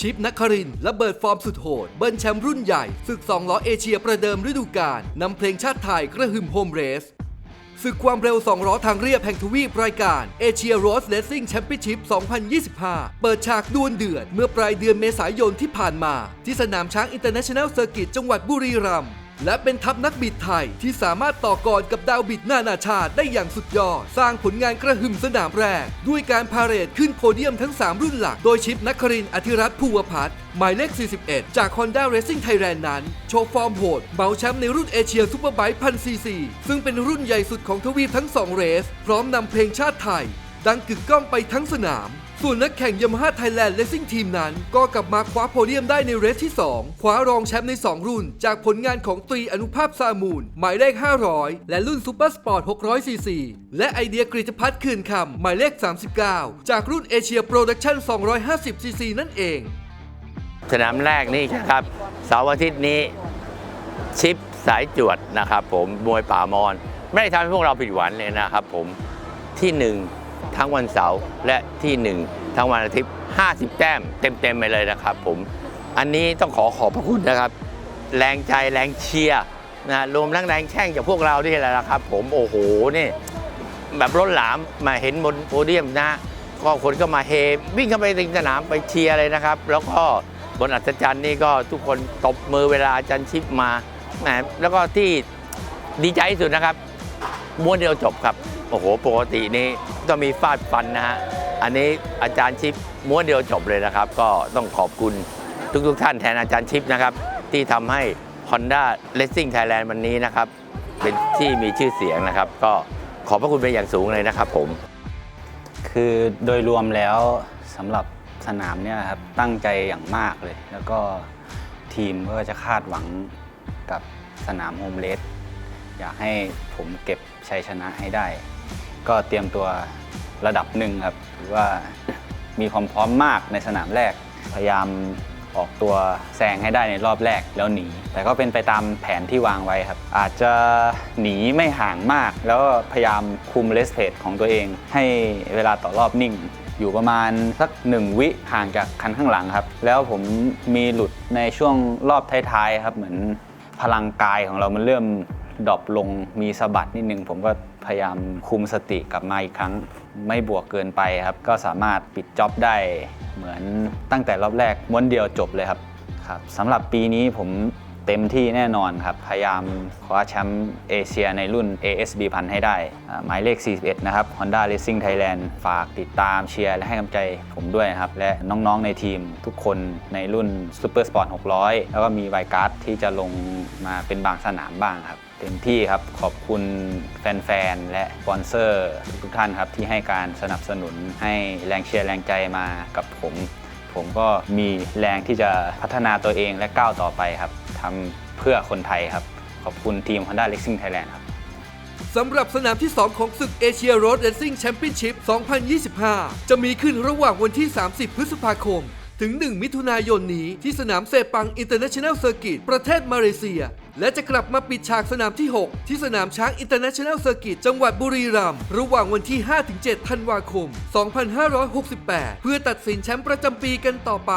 ชิปนักครินและเบิดฟอร์มสุดโหด เบิ้ลแชมป์รุ่นใหญ่ศึก2ล้อเอเชียประเดิมฤดูกาลนำเพลงชาติไทยกระหึ่มโฮมเรสศึกความเร็ว 2 ล้อทางเรียบแห่งทวีปรายการเอเชียโรสเลสซิ่งแชมเปี้ยนชิพ2025 เปิดฉากดวลเดือด เมื่อปลายเดือนเมษายนที่ผ่านมา ที่สนามช้างอินเตอร์เนชั่นแนลเซอร์กิตจังหวัดบุรีรัมย์ และเป็นทัพนักบิดไทยที่สามารถต่อกรกับดาวบิดนานาชาติได้อย่างสุดยอด สร้างผลงานกระหึ่มสนามแรก ด้วยการพาเหรดขึ้นโพเดียมทั้ง 3 รุ่นหลัก โดยชิปนักครินอธิรัตน์ภูวพัฒน์หมายเลข 41 จาก Honda Racing Thailand นั้น โชว์ฟอร์มโหดเบาแชมป์ในรุ่นเอเชียซูเปอร์ไบค์พันซีซีซึ่งเป็นรุ่นใหญ่สุดของทวีปทั้ง 2 เรส พร้อมนำเพลงชาติไทย ดังกึกก้องไปทั้งสนาม ส่วนนักแข่งยามาฮ่าไทยแลนด์เลสซิ่งทีมนั้น ก็กลับมาคว้าโพเดียมได้ในเรสที่ 2 คว้ารองแชมป์ใน 2 รุ่น จากผลงานของตรีอนุภาพซามูล หมายเลข 500 และรุ่นซูเปอร์สปอร์ต600ซีซีและไอเดียกริตพัฒน์คืนคำหมายเลข 39 จากรุ่นเอเชียโปรดักชั่น250ซีซีนั่นเองสนามแรกนี่ครับเสาร์อาทิตย์นี้ชิปสายจวดนะครับผมมวยป่ามอน ไม่ได้ทำให้พวกเราผิดหวังเลยนะครับผมที่หนึ่ง ทั้งวันเสาร์และที่หนึ่งทั้งวันอาทิตย์ 50 แต้มเต็มๆไปเลยนะครับผมอันนี้ต้องขอขอบพระคุณนะครับ แรงใจแรงเชียร์นะรวมทั้งแรงแช่งจากพวกเราที่แหละนะครับ ผมโอ้โหนี่แบบล้นหลามมาเห็นบนโพเดียมนะก็คนก็มาเฮวิ่งเข้าไปในสนามไปเชียร์เลยนะครับ แล้วก็บนอัศจรรย์นี่ก็ทุกคนตบมือเวลาอาจารย์ชิปมาแหมแล้วก็ที่ดีใจที่สุดนะครับม้วนเดียวจบครับ โอ้โห ปกตินี่ ต้องมีฟาดฟันนะฮะ อันนี้อาจารย์ชิปม้วนเดียวจบเลยนะครับ ก็ต้องขอบคุณทุกๆท่านแทนอาจารย์ชิปนะครับ ที่ทำให้ Honda Racing Thailand วันนี้นะครับ เป็นที่มีชื่อเสียงนะครับ ก็ขอบพระคุณเป็นอย่างสูงเลยนะครับผม คือโดยรวมแล้วสำหรับสนามเนี่ยครับตั้งใจอย่างมากเลย แล้วก็ทีมก็จะคาดหวังกับสนามโฮมเลสอยากให้ผมเก็บชัยชนะให้ได้ ก็เตรียมตัวระดับหนึ่งครับหรือว่ามีความพร้อมมากในสนามแรก พยายามออกตัวแซงให้ได้ในรอบแรกแล้วหนี แต่ก็เป็นไปตามแผนที่วางไว้ครับ อาจจะหนีไม่ห่างมาก แล้วพยายามคุมเลสเพจของตัวเอง ให้เวลาต่อรอบนิ่ง อยู่ประมาณสักหนึ่งวิห่างจากคันข้างหลังครับ แล้วผมมีหลุดในช่วงรอบท้ายๆครับ เหมือนพลังกายของเรามันเริ่ม ดรอปลงมีสะบัดนิดนึง ผมก็พยายามคุมสติกลับมาอีกครั้ง ไม่บวกเกินไปครับ ก็สามารถปิดจ็อบได้เหมือนตั้งแต่รอบแรกม้วนเดียวจบเลยครับครับสำหรับปีนี้ผมเต็มที่แน่นอนครับ พยายามคว้าแชมป์เอเชียในรุ่น ASB พันให้ได้ หมายเลข 41 นะครับ Honda Racing Thailand ฝากติดตามเชียร์ และให้กำลังใจผมด้วยนะครับ และน้องๆในทีมทุกคนในรุ่น Super Sport 600 แล้วก็มีไวการ์ดที่จะลงมาเป็นบางสนามบ้างครับ เต็มที่ครับขอบคุณแฟนๆ และสปอนเซอร์ทุกท่านครับที่ให้การสนับสนุนให้แรงเชียร์แรงใจมากับผม ผมก็มีแรงที่จะพัฒนาตัวเองและก้าวต่อไปครับทำเพื่อคนไทยครับ ขอบคุณทีม Honda Racing Thailand ครับสำหรับสนามที่ 2 ของศึกเอเชียโรดเร c ซิ่งแชมเปี้ยนชิพ2025 จะมีขึ้นระหว่างวันที่ 30 พฤษภาคม ถึง 1 มิถุนายนนี้ที่สนามเซปังอินเตอร์เนชั่นแนลเซอร์กิตประเทศมาเลเซีย และจะกลับมาปิดฉากสนามที่ 6 ที่สนามช้างอินเตอร์เนชั่นแนลเซอร์กิตจังหวัดบุรีรัมย์ระหว่างวันที่ 5-7 ธันวาคม 2568 เพื่อตัดสินแชมป์ประจำปีกันต่อไป